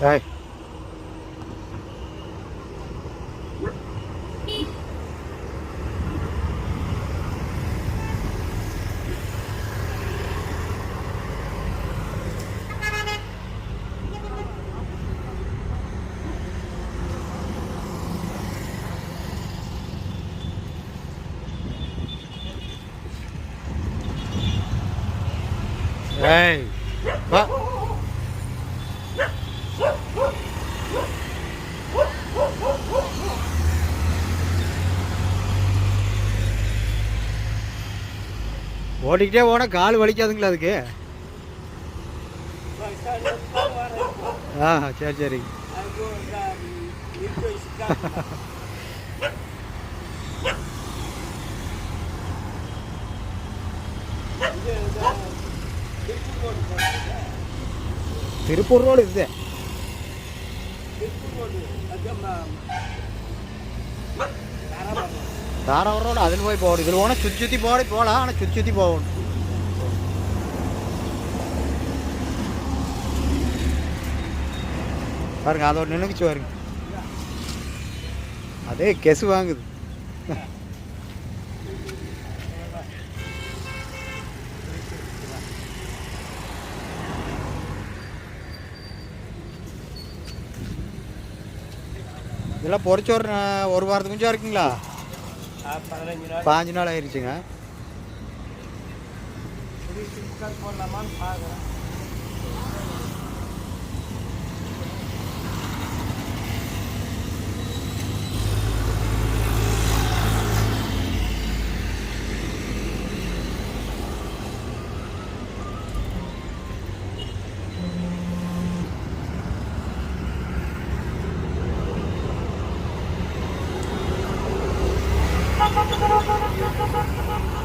đây Đây. Vâng. ஓடிக்கிட்டே போனால் கால் வலிக்காதுங்களா அதுக்கு? ஆ சரி சரி. திருப்பூர் ரோடு இது. திருப்பூர் ரோடு அதில் போய் போகணும் இதில் போனால் சுற்றி சுற்றி போட போகலாம் ஆனால் சுற்றி சுற்றி போகணும் பாருங்க அதோட நினைச்சு பாருங்க அதே கெசு வாங்குது. இதெல்லாம் பொறிச்ச ஒரு ஒரு வாரத்துக்கு கொஞ்சம் இருக்குங்களா? பாஞ்சு நாள் ஆயிடுச்சுங்க போடலாமான்னு பார்க்குறேன். Ha ha ha ha!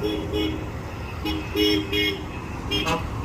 Thank you.